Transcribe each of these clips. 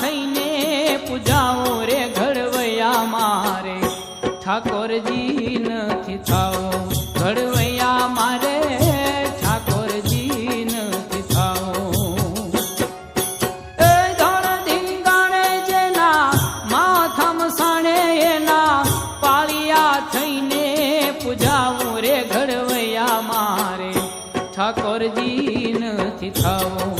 થઈને પૂજાઓ રે ઘડવૈયા મારે. ઠાકોરજી નથી થાવ ઘડવૈયા મારે. ઠાકોરજી નથી થાઓ. એ ધણ ધીંગાણે જેના માથામાં સાણે એના પાળિયા થઈને પૂજાવું રે ઘડવૈયા મારે. ઠાકોરજી નથી થાવો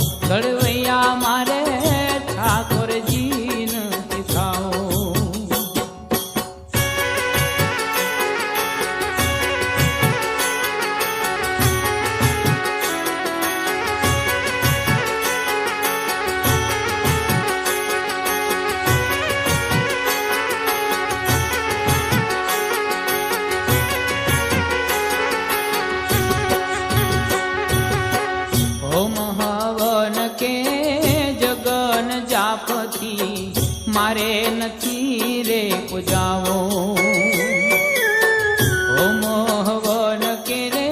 મારે નથી રે પૂજાવો. મોહવન કે રે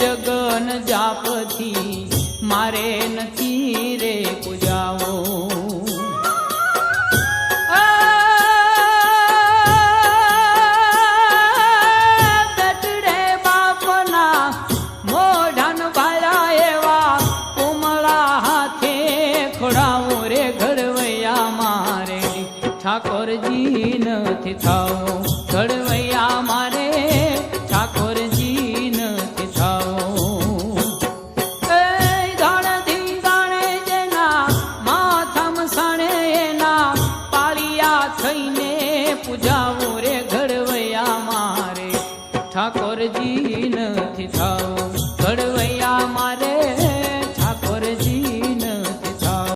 જગન જાપથી મારે નથી રે પૂજાવો. ઠાકોરજી નથી થાવો. ઘડવૈયા મારે ઠાકોરજી નથી થાવો. એ ગાણથી ગાણે જેના માથામાં સાણે એના થઈને પૂજાવું રે ઘડવૈયા મારે. ઠાકોરજી